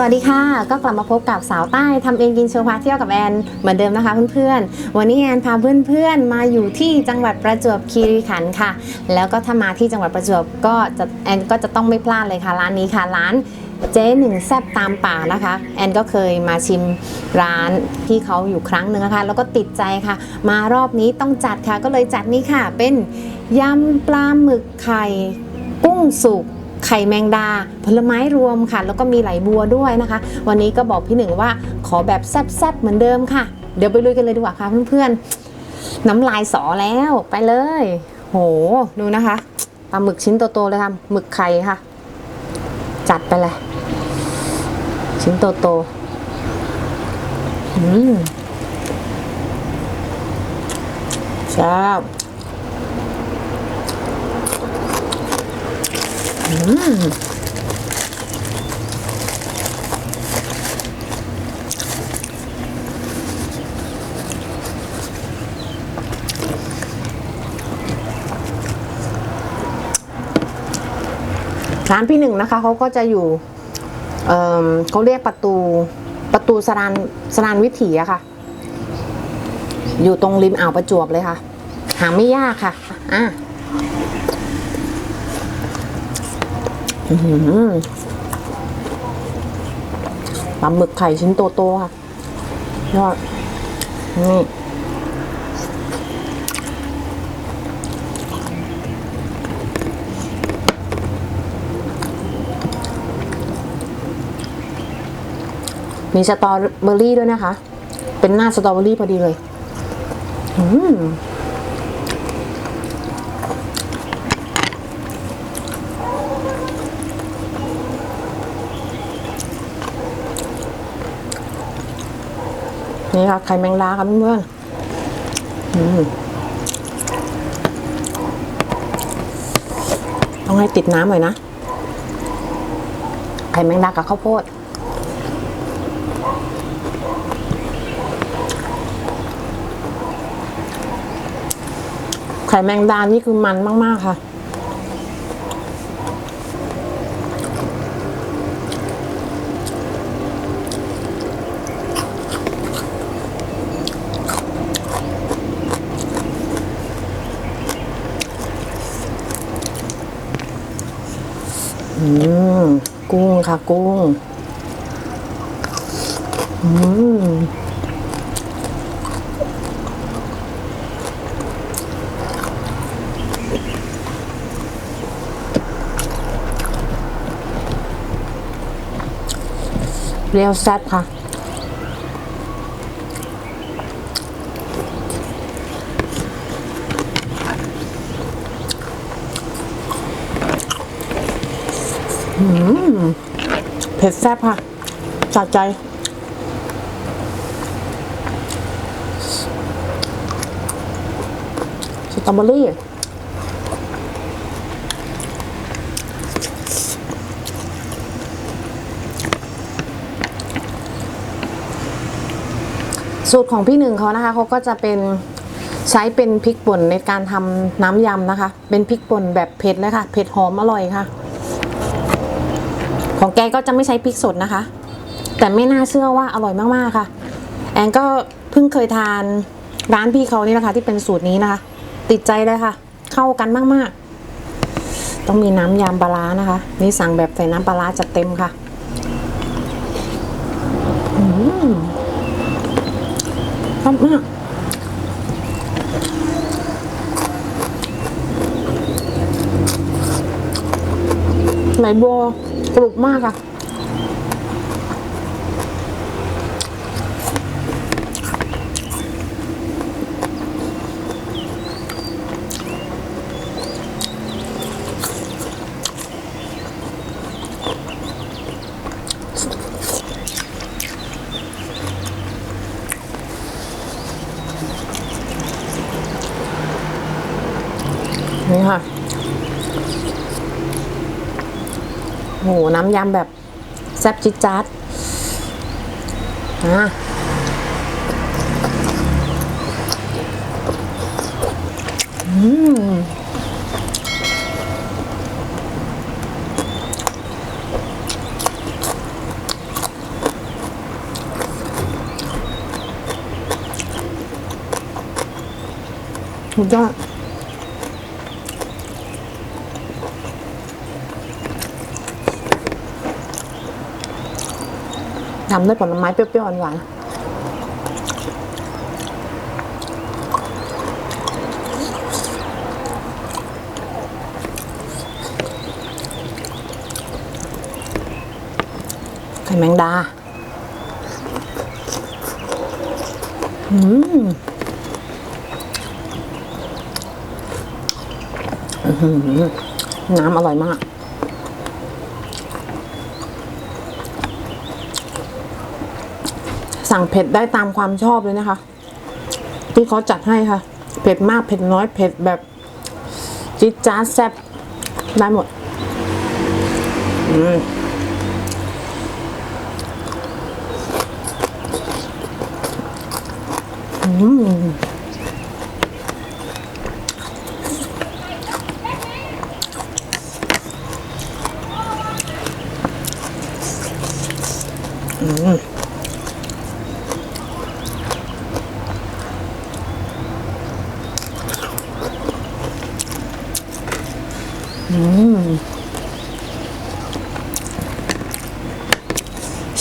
สวัสดีค่ะ ก็กลับมาพบกับสาวใต้ทำเองกินโชว์พาเที่ยวกับแอนเหมือนเดิมนะคะเพื่อนๆ วันนี้แอนพาเพื่อนๆมาอยู่ที่จังหวัดประจวบคีรีขันธ์ค่ะ แล้วก็ถ้ามาที่จังหวัดประจวบก็จะแอนก็จะต้องไม่พลาดเลยค่ะร้านนี้ค่ะร้านเจ๊หนึ่งแซบตามป่านะคะ แอนก็เคยมาชิมร้านที่เขาอยู่ครั้งหนึ่งนะคะ แล้วก็ติดใจค่ะ มารอบนี้ต้องจัดค่ะก็เลยจัดนี่ค่ะ เป็นยำปลาหมึกไข่กุ้งสุก ไข่แมงดา ผลไม้รวมค่ะ แล้วก็มีไหลบัวด้วยนะคะ วันนี้ก็บอกพี่หนึ่งว่าขอแบบแซ่บๆเหมือนเดิมค่ะ เดี๋ยวไปลุยกันเลยดีกว่าค่ะเพื่อนๆ น้ำลายสอแล้วไปเลย โหดูนะคะปลาหมึกชิ้นโตๆเลยค่ะหมึกไข่ค่ะ จัดไปเลย ชิ้นโตๆอืมแซ่บ ร้านพี่หนึ่งนะคะเขาก็จะอยู่เเขาเรียกประตูประตูสรานสรานวิถีอะค่ะ อยู่ตรงริมอ่าวประจวบเลยค่ะ หาไม่ยากค่ะ อะอื้อหือ ปลาหมึกไข่ชิ้นโตๆค่ะยอดนี่มีสตรอเบอรี่ด้วยนะคะ เป็นหน้าสตรอเบอรี่พอดีเลย อืม นี่ค่ะไข่แมงดาค่ะเพื่อนต้องให้ติดน้ำหน่อยนะ ไข่แมงดากับข้าวโพดไข่แมงดานี่คือมันมาก ๆ ค่ะ อืม กุ้ง ค่ะกุ้ง อืมเรียวแซ่บค่ะ เผ็ดแซ่บค่ะสะใจสตรอเบอรี่สูตรของพี่หนึ่งเขานะคะเขาก็จะเป็นใช้เป็นพริกป่นในการทำน้ำยำนะคะ เป็นพริกป่นแบบเผ็ดเลยค่ะ เผ็ดหอมอร่อยค่ะ ของแกก็จะไม่ใช้พริกสดนะคะ แต่ไม่น่าเชื่อว่าอร่อยมากๆค่ะ แอนก็เพิ่งเคยทานร้านพี่เขานี่นะคะ ที่เป็นสูตรนี้นะคะ ติดใจเลยค่ะ เข้ากันมากๆ ต้องมีน้ำยำปลานะคะ นี่สั่งแบบใส่น้ำปลาร้าจัดเต็มค่ะชอบมากไหลบัว กรุบมากอะนี่ค่ะ หน้ำยำแบบแซ่บจิ๊ดจัดนะอืมสุดยอด ทำด้วยผลไม้เปรี้ยวๆหวานๆไข่แมงดา อืมน้ำอร่อยมาก สั่งเผ็ดได้ตามความชอบเลยนะคะ ที่เขาจัดให้ค่ะ เผ็ดมากเผ็ดน้อยเผ็ดแบบจิ๊ดจ้าดแซ่บได้หมดอืมอืม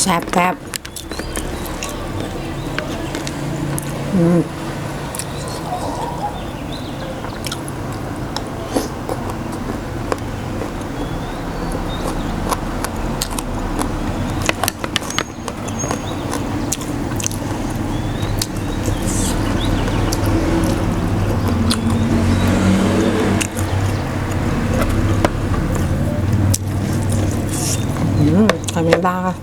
แซ่บแซ่บอืมอืมไข่แมงดาค่ะ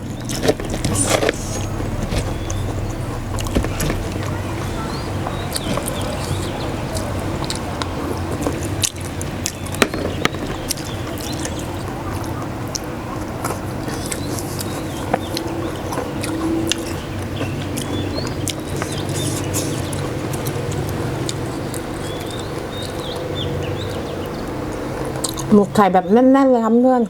หมกไข่แบบแน่นๆเลยครับเพื่อน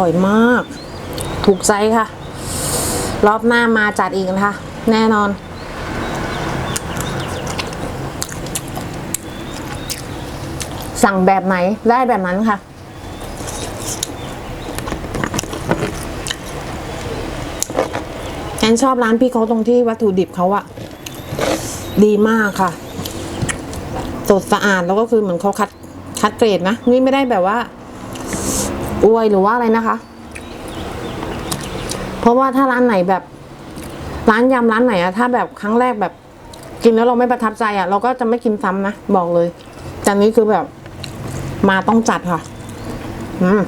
ร่อยมาก ถูกใจค่ะ รอบหน้ามาจัดอีกนะคะ แน่นอน สั่งแบบไหนได้แบบนั้นค่ะแอนชอบร้านพี่เขาตรงที่วัตถุดิบเขาอะดีมากค่ะ สดสะอาดแล้วก็คือเหมือนเขาคัดคัดเกรดนะ นี่ไม่ได้แบบว่า อวยหรือว่าอะไรนะคะ เพราะว่าถ้าร้านไหนแบบ ร้านยำร้านไหนอะถ้าแบบครั้งแรกแบบ กินแล้วเราไม่ประทับใจอะเราก็จะไม่กินซ้ำนะบอกเลยจานนี้คือแบบ มาต้องจัดค่ะ อืม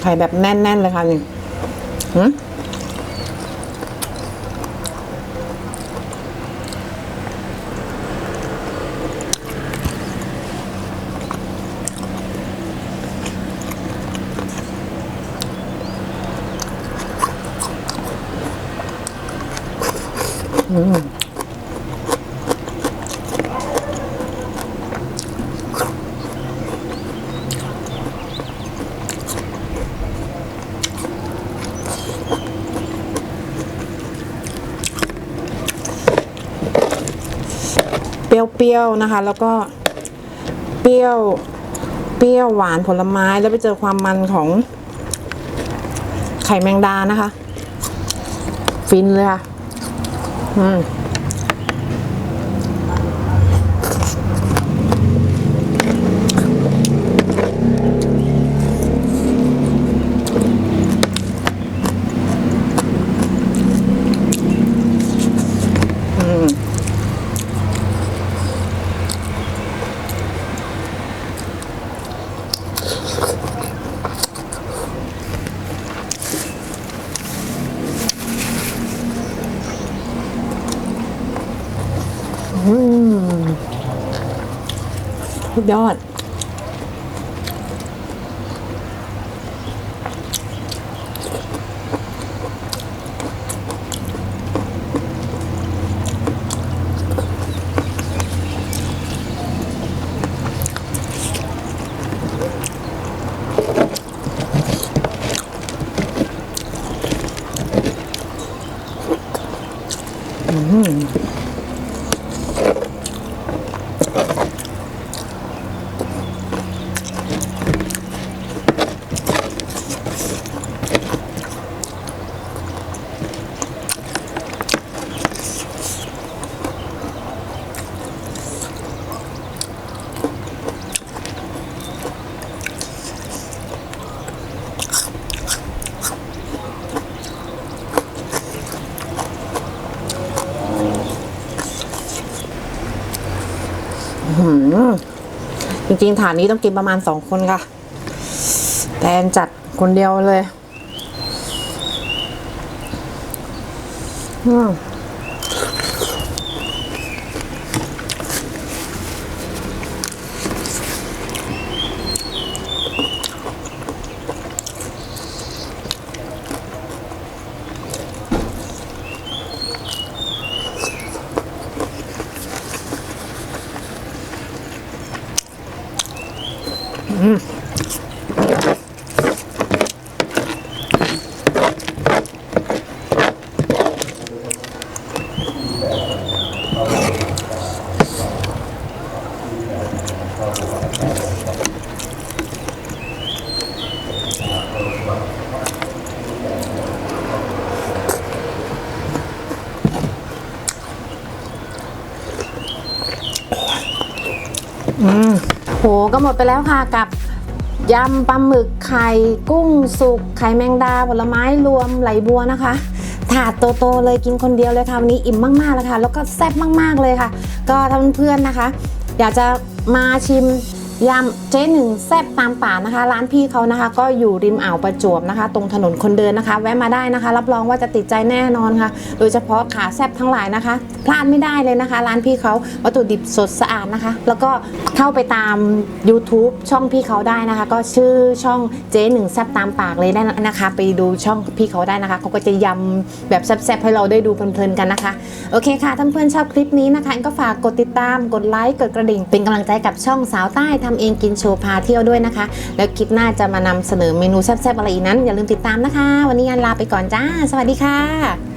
ไข่แบบแน่นๆเลยค่ะนี่หืม เปรี้ยวๆนะคะ แล้วก็เปรี้ยวเปรี้ยวหวานผลไม้แล้วไปเจอความมันของไข่แมงดานะคะ ฟินเลยค่ะ อืม สุดยอดหืม จริงๆ ถานนี้ต้องกินประมาณสองคนค่ะ แต่แอนจัดคนเดียวเลย อืมโห ก็หมดไปแล้วค่ะกับยำปลาหมึกไข่กุ้งสุกไข่แมงดาผลไม้รวมไหลบัวนะคะ ถาดโตๆเลยกินคนเดียวเลยค่ะวันนี้อิ่มมากๆเลยค่ะ แล้วก็แซ่บมากๆเลยค่ะ ก็ถ้าเพื่อนนะคะ อยากจะมาชิม ยำเจ๊หนึ่งแซ่บตามป่านะคะ ร้านพี่เขานะคะ ก็อยู่ริมอ่าวประจวบนะคะ ตรงถนนคนเดินนะคะ แวะมาได้นะคะ รับรองว่าจะติดใจแน่นอนค่ะ โดยเฉพาะขาแซ่บทั้งหลายนะคะ พลาดไม่ได้เลยนะคะ ร้านพี่เขาวัตถุดิบสดสะอาดนะคะ แล้วก็เข้าไปตาม YouTube ช่องพี่เขาได้นะคะ ก็ชื่อช่องเจ๊หนึ่งแซ่บตามปากเลยได้นะคะ ไปดูช่องพี่เขาได้นะคะเขาก็จะยำแบบแซ่บๆให้เราได้ดูเพลินๆกันนะคะโอเคค่ะท่านเพื่อนชอบคลิปนี้นะคะก็ฝากกดติดตามกดไลค์กดกระดิ่งเป็นกำลังใจกับช่องสาวใต้ทำเองกินโชว์พาเที่ยวด้วยนะคะ แล้วคลิปหน้าจะมานำเสนอเมนูแซ่บๆอะไรอีกนั้น อย่าลืมติดตามนะคะ วันนี้งานลาไปก่อนจ้า สวัสดีค่ะ